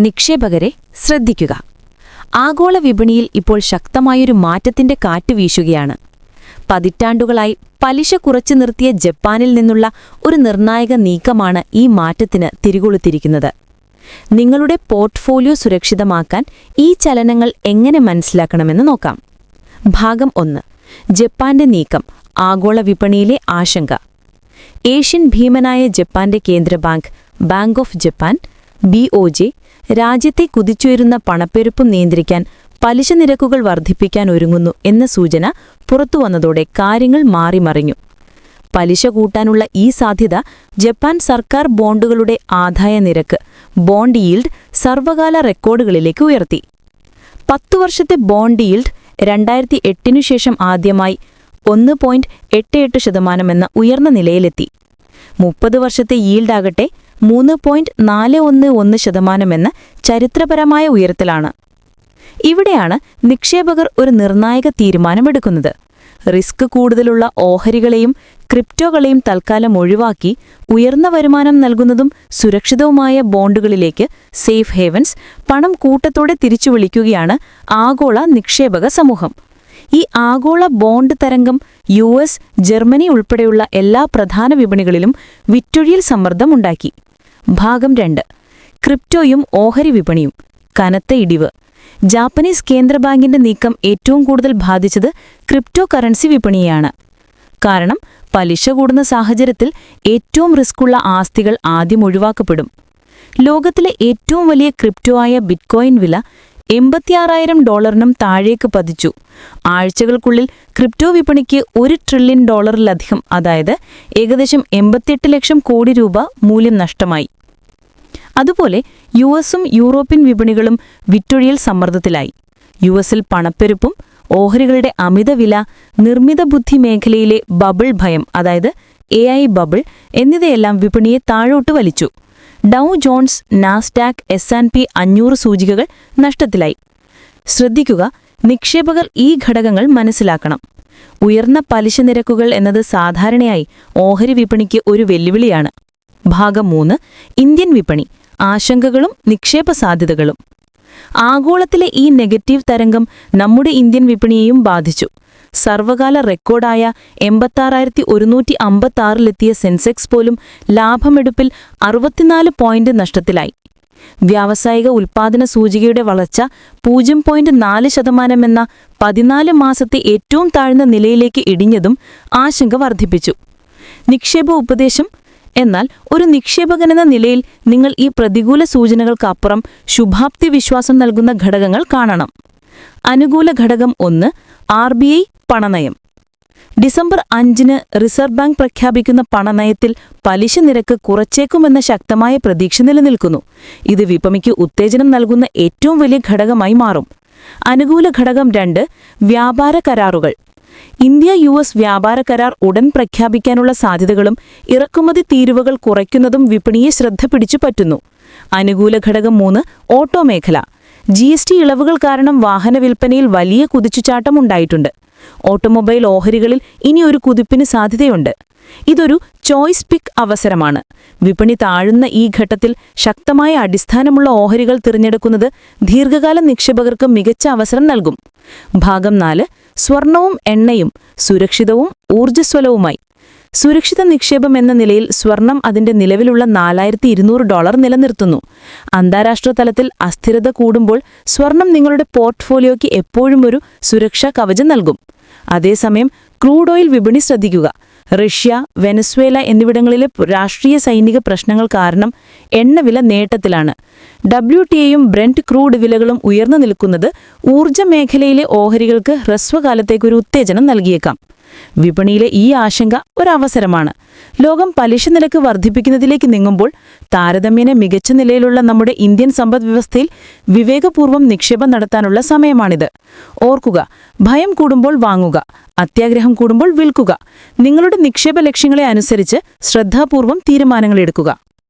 നിക്ഷേപകരെ ശ്രദ്ധിക്കുക. ആഗോള വിപണിയിൽ ഇപ്പോൾ ശക്തമായൊരു മാറ്റത്തിന്റെ കാറ്റ് വീശുകയാണ്. പതിറ്റാണ്ടുകളായി പലിശ കുറച്ചു നിർത്തിയ ജപ്പാനിൽ നിന്നുള്ള ഒരു നിർണായക നീക്കമാണ് ഈ മാറ്റത്തിന് തിരികൊളുത്തിരിക്കുന്നത്. നിങ്ങളുടെ പോർട്ട്ഫോളിയോ സുരക്ഷിതമാക്കാൻ ഈ ചലനങ്ങൾ എങ്ങനെ മനസ്സിലാക്കണമെന്ന് നോക്കാം. ഭാഗം ഒന്ന്. ജപ്പാന്റെ നീക്കം ആഗോള വിപണിയിലെ ആശങ്ക. ഏഷ്യൻ ഭീമനായ ജപ്പാന്റെ കേന്ദ്ര bank bank of Japan B O J രാജ്യത്തെ കുതിച്ചുയരുന്ന പണപ്പെരുപ്പം നിയന്ത്രിക്കാൻ പലിശ നിരക്കുകൾ വർദ്ധിപ്പിക്കാൻ ഒരുങ്ങുന്നു എന്ന സൂചന പുറത്തുവന്നതോടെ കാര്യങ്ങൾ മാറിമറിഞ്ഞു പലിശ കൂട്ടാനുള്ള ഈ സാധ്യത ജപ്പാൻ സർക്കാർ ബോണ്ടുകളുടെ ആദായ നിരക്ക് ബോണ്ട് ഈൽഡ് സർവകാല റെക്കോർഡുകളിലേക്ക് ഉയർത്തി. പത്തു വർഷത്തെ ബോണ്ട് ഈൽഡ് രണ്ടായിരത്തി എട്ടിനു ശേഷം ആദ്യമായി ഒന്ന് പോയിന്റ് എട്ട് എട്ട് ശതമാനമെന്ന ഉയർന്ന നിലയിലെത്തി. മുപ്പത് വർഷത്തെ ഈൽഡാകട്ടെ മൂന്ന് പോയിന്റ് നാല് ഒന്ന് ഒന്ന് ശതമാനമെന്ന ചരിത്രപരമായ ഉയരത്തിലാണ്. ഇവിടെയാണ് നിക്ഷേപകർ ഒരു നിർണായക തീരുമാനമെടുക്കുന്നത്. റിസ്ക് കൂടുതലുള്ള ഓഹരികളെയും ക്രിപ്റ്റോകളെയും തൽക്കാലം ഒഴിവാക്കി ഉയർന്ന വരുമാനം നൽകുന്നതും സുരക്ഷിതവുമായ ബോണ്ടുകളിലേക്ക് സേഫ് ഹേവൻസ് പണം കൂട്ടത്തോടെ തിരിച്ചു വിളിക്കുകയാണ് ആഗോള നിക്ഷേപക സമൂഹം. ഈ ആഗോള ബോണ്ട് തരംഗം യു ജർമ്മനി ഉൾപ്പെടെയുള്ള എല്ലാ പ്രധാന വിപണികളിലും വിറ്റൊഴിയിൽ സമ്മർദ്ദമുണ്ടാക്കി ഭാഗം രണ്ട്. ക്രിപ്റ്റോയും ഓഹരി വിപണിയും. കനത്ത ഇടിവ്. ജാപ്പനീസ് കേന്ദ്ര ബാങ്കിന്റെ നീക്കം ഏറ്റവും കൂടുതൽ ബാധിച്ചത് ക്രിപ്റ്റോ കറൻസി വിപണിയെയാണ്. കാരണം പലിശ കൂടുന്ന സാഹചര്യത്തിൽ ഏറ്റവും റിസ്ക്കുള്ള ആസ്തികൾ ആദ്യം ഒഴിവാക്കപ്പെടും. ലോകത്തിലെ ഏറ്റവും വലിയ ക്രിപ്റ്റോ ആയ ബിറ്റ്കോയിൻ വില എൺപത്തിയാറായിരം ഡോളറിനും താഴേക്ക് പതിച്ചു. ആഴ്ചകൾക്കുള്ളിൽ ക്രിപ്റ്റോ വിപണിക്ക് ഒരു ട്രില്യൺ ഡോളറിലധികം അതായത് ഏകദേശം എൺപത്തിയെട്ട് ലക്ഷം കോടി രൂപ മൂല്യം നഷ്ടമായി. അതുപോലെ യു എസും യൂറോപ്യൻ വിപണികളും വിറ്റൊഴിയൽ സമ്മർദ്ദത്തിലായി. യു എസിൽ പണപ്പെരുപ്പും ഓഹരികളുടെ അമിതവില നിർമ്മിത ബുദ്ധി മേഖലയിലെ ബബിൾ ഭയം അതായത് എ ഐ ബബിൾ എന്നിവയെല്ലാം വിപണിയെ താഴോട്ട് വലിച്ചു. Dow Jones Nasdaq S and P അഞ്ഞൂറ് സൂചികകൾ നഷ്ടത്തിലായി. ശ്രദ്ധിക്കുക നിക്ഷേപകർ ഈ ഘടകങ്ങൾ മനസ്സിലാക്കണം. ഉയർന്ന പലിശ നിരക്കുകൾ എന്നത് സാധാരണയായി ഓഹരി വിപണിക്ക് ഒരു വെല്ലുവിളിയാണ്. ഭാഗം മൂന്ന് ഇന്ത്യൻ വിപണി. ആശങ്കകളും നിക്ഷേപ സാധ്യതകളും ആഗോളത്തിലെ ഈ നെഗറ്റീവ് തരംഗം നമ്മുടെ ഇന്ത്യൻ വിപണിയെയും ബാധിച്ചു. സർവകാല റെക്കോർഡായ എൺപത്താറായിരത്തി ഒരുന്നൂറ്റി അമ്പത്താറിലെത്തിയ സെൻസെക്സ് പോലും ലാഭമെടുപ്പിൽ അറുപത്തിനാല് പോയിന്റ് നഷ്ടത്തിലായി. വ്യാവസായിക ഉൽപാദന സൂചികയുടെ വളർച്ച പൂജ്യം പോയിന്റ് നാല് ശതമാനമെന്ന പതിനാല് മാസത്തെ ഏറ്റവും താഴ്ന്ന നിലയിലേക്ക് ഇടിഞ്ഞതും ആശങ്ക വർദ്ധിപ്പിച്ചു. നിക്ഷേപ ഉപദേശം എന്നാൽ ഒരു നിക്ഷേപകനെന്ന നിലയിൽ നിങ്ങൾ ഈ പ്രതികൂല സൂചനകൾക്കപ്പുറം ശുഭാപ്തി വിശ്വാസം നൽകുന്ന ഘടകങ്ങൾ കാണണം. അനുകൂല ഘടകം ഒന്ന് ആർ ബി ഐ പണനയം. ഡിസംബർ അഞ്ചിന് റിസർവ് ബാങ്ക് പ്രഖ്യാപിക്കുന്ന പണനയത്തിൽ പലിശ നിരക്ക് കുറച്ചേക്കുമെന്ന ശക്തമായ പ്രതീക്ഷ നിലനിൽക്കുന്നു. ഇത് വിപണിക്ക് ഉത്തേജനം നൽകുന്ന ഏറ്റവും വലിയ ഘടകമായി മാറും. അനുകൂല ഘടകം രണ്ട് വ്യാപാര കരാറുകൾ. ഇന്ത്യ യു എസ് വ്യാപാര കരാർ ഉടൻ പ്രഖ്യാപിക്കാനുള്ള സാധ്യതകളും ഇറക്കുമതി തീരുവകൾ കുറയ്ക്കുന്നതും വിപണിയെ ശ്രദ്ധ പിടിച്ചു പറ്റുന്നു. അനുകൂല ഘടകം മൂന്ന് ഓട്ടോ മേഖല. ജി എസ് ടി ഇളവുകൾ കാരണം വാഹന വിൽപ്പനയിൽ വലിയ കുതിച്ചുചാട്ടം ഉണ്ടായിട്ടുണ്ട്. ഓട്ടോമൊബൈൽ ഓഹരികളിൽ ഇനി ഒരു കുതിപ്പിന് സാധ്യതയുണ്ട്. ഇതൊരു ചോയ്സ് പിക്ക് അവസരമാണ്. വിപണി താഴുന്ന ഈ ഘട്ടത്തിൽ ശക്തമായ അടിസ്ഥാനമുള്ള ഓഹരികൾ തിരഞ്ഞെടുക്കുന്നത് ദീർഘകാല നിക്ഷേപകർക്ക് മികച്ച അവസരം നൽകും. ഭാഗം നാല് സ്വർണവും എണ്ണയും സുരക്ഷിതവും ഊർജസ്വലവുമായി. സുരക്ഷിത നിക്ഷേപം എന്ന നിലയിൽ സ്വർണം അതിന്റെ നിലവിലുള്ള നാലായിരത്തി ഇരുന്നൂറ് ഡോളർ നിലനിർത്തുന്നു. അന്താരാഷ്ട്ര തലത്തിൽ അസ്ഥിരത കൂടുമ്പോൾ സ്വർണം നിങ്ങളുടെ പോർട്ട്ഫോളിയോയ്ക്ക് എപ്പോഴും ഒരു സുരക്ഷാ കവചം നൽകും. അതേസമയം ക്രൂഡ് ഓയിൽ വിപണി ശ്രദ്ധിക്കുക. റഷ്യ വെനസ്വേല എന്നിവിടങ്ങളിലെ രാഷ്ട്രീയ സൈനിക പ്രശ്നങ്ങൾ കാരണം എണ്ണവില നേട്ടത്തിലാണ്. ഡബ്ല്യു ടിയെയും ബ്രെന്റ് ക്രൂഡ് വിലകളും ഉയർന്നു നിൽക്കുന്നത് ഊർജ മേഖലയിലെ ഓഹരികൾക്ക് ഹ്രസ്വകാലത്തേക്കൊരു ഉത്തേജനം നൽകിയേക്കാം. വിപണിയിലെ ഈ ആശങ്ക ഒരവസരമാണ്. ലോകം പലിശ നിരക്ക് വർദ്ധിപ്പിക്കുന്നതിലേക്ക് നീങ്ങുമ്പോൾ താരതമ്യേന മികച്ച നിലയിലുള്ള നമ്മുടെ ഇന്ത്യൻ സമ്പദ് വ്യവസ്ഥയിൽ വിവേകപൂർവം നിക്ഷേപം നടത്താനുള്ള സമയമാണിത്. ഓർക്കുക ഭയം കൂടുമ്പോൾ വാങ്ങുക. അത്യാഗ്രഹം കൂടുമ്പോൾ വിൽക്കുക. നിങ്ങളുടെ നിക്ഷേപ ലക്ഷ്യങ്ങളെ അനുസരിച്ച് ശ്രദ്ധാപൂർവം തീരുമാനങ്ങളെടുക്കുക